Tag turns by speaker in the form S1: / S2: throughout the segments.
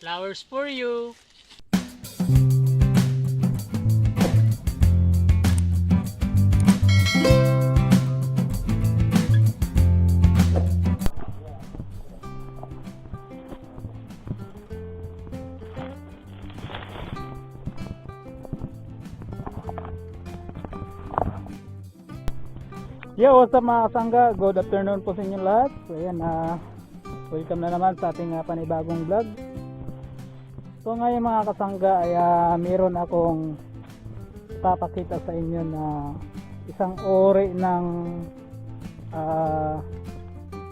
S1: Flowers for you.
S2: Yo, what's up mga kasangga? Good afternoon po sa inyo lahat. So ayan, ah, welcome na naman sa ating ah, panibagong vlog. So ngayon mga kasangga ay ah, meron akong papakita sa inyo na isang ori ng ah,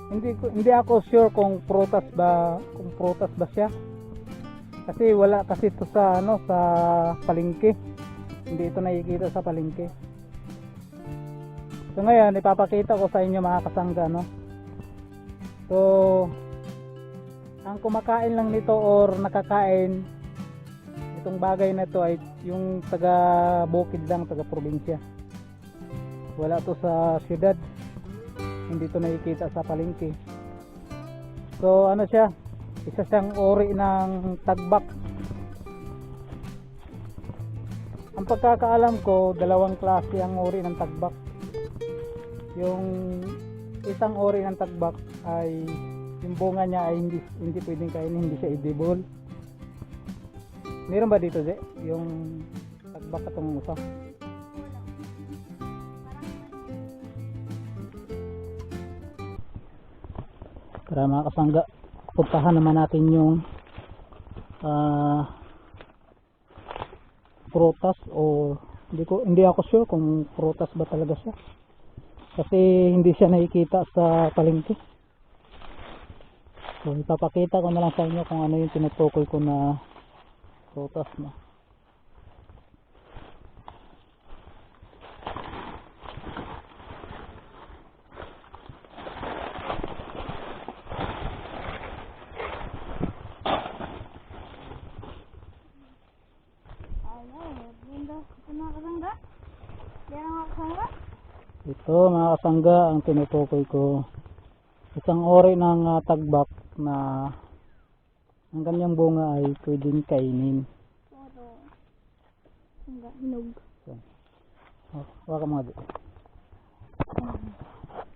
S2: hindi ko hindi ako sure kung prutas ba kung prutas ba siya. Kasi wala kasi ito sa ano sa palengke. Hindi ito nakikita sa palengke. So ngayon, ipapakita ko sa inyo mga kasangga, no? So, ang kumakain lang nito or nakakain itong bagay na to ay yung taga bukid lang, taga probinsya. Wala to sa syudad. Hindi to nakikita sa palengke. So, ano siya? Isa siyang ori ng tagbak. Ang pagkakaalam ko, dalawang klase ang ori ng tagbak yung isang ori ng tagbak ay yung bunga niya ay hindi hindi pwedeng kainin, hindi siya edible. Meron ba dito, Ze? Yung tagbak katong usa? Para mga kasangga, puntahan naman natin yung ah prutas o hindi ko hindi ako sure kung prutas ba talaga siya kasi hindi siya nakikita sa palengke so ipapakita ko na lang sa inyo kung ano yung tinutukoy ko na prutas na
S3: ito mga kasangga ang
S2: tinutukoy ko isang ori ng ah, tagbak na ang kanyang bunga ay pwedeng kainin
S3: Ito. Kasangga, hinog.
S2: oh, waka mga di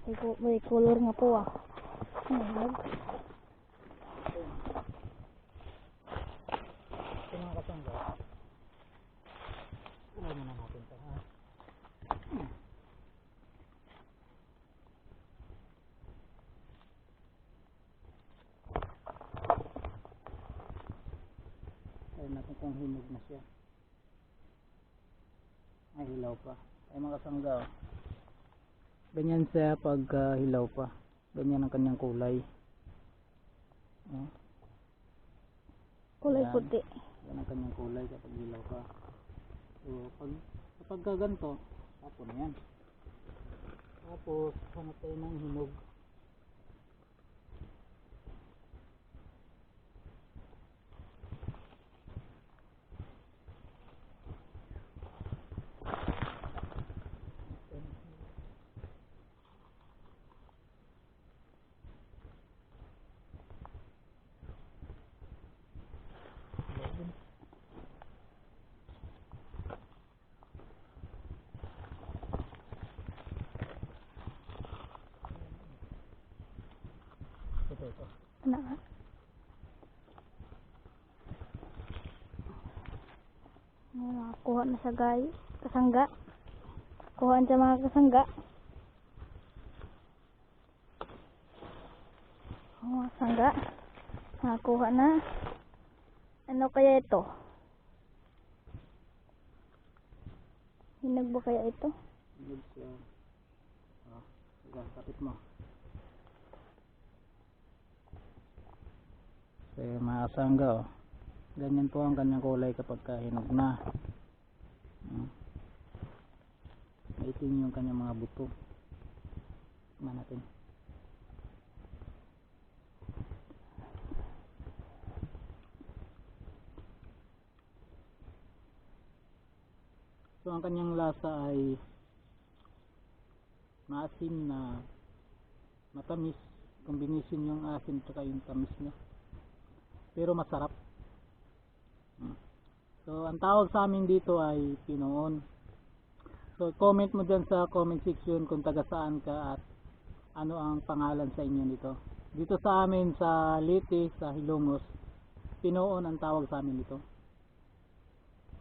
S3: May, may color nga po ah. Hinog.
S2: ito mga kasangga ano muna natin ito ha Ayun natin kung hinog na siya. Ay, hilaw pa. Ay, mga kasangga. oh. Ganyan siya pag ah, hilaw pa. Ganyan ang kanyang kulay. Oh,
S3: Kulay
S2: Yan.
S3: puti.
S2: yan ang kanyang kulay kapag hilaw pa. So, pag, kapag ka ganito, tapon yan. Tapos, hanap tayo ng hinog. Ito, ito.
S3: Ano nakakuha na sa gay. Kasangga. Kuhaan sa mga kasangga. Mga kasangga. Nakakuha na. Ano kaya ito? Hinog ba kaya ito?
S2: Hinog siya. Ah, kapit mo. Mga kasangga, oh. Ganyan po ang kanyang kulay kapag kahinog na. Hmm. Maitim yung kanyang mga buto. Tingnan natin. So, ang kanyang lasa ay maasim na matamis. Combination yung asim at yung tamis niya. Pero masarap. Mm. So, ang tawag sa amin dito ay pinoon. So, comment mo dyan sa comment section kung taga saan ka at ano ang pangalan sa inyo nito. Dito sa amin sa Liti, sa Hilongos, pinoon ang tawag sa amin dito.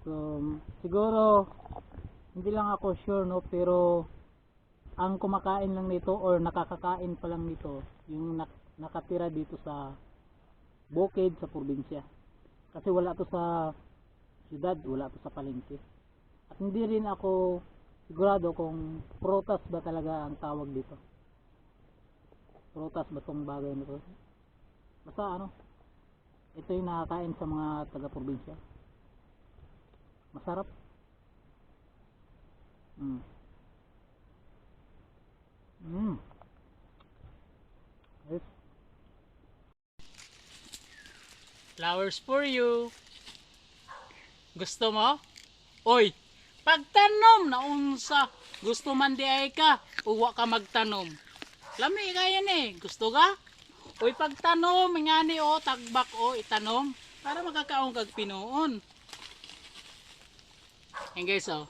S2: So, siguro, hindi lang ako sure no, pero ang kumakain lang nito or nakakakain pa lang nito, yung nak- nakatira dito sa bukid sa probinsya. Kasi wala to sa siyudad, wala to sa palengke. At hindi rin ako sigurado kung prutas ba talaga ang tawag dito. Prutas ba tong bagay na to? Basta ano, ito yung nakakain sa mga taga-probinsya. Masarap. Mm. Mm. Flowers for you. Gusto mo? Oy, pagtanom na unsa. Gusto man di ay ka, uwa ka magtanom. Lami ka yan eh. Gusto ka? Uy, pagtanom, nga ni o, tagbak o, itanom. Para magkakaong kag pinuon. Yan guys, oh.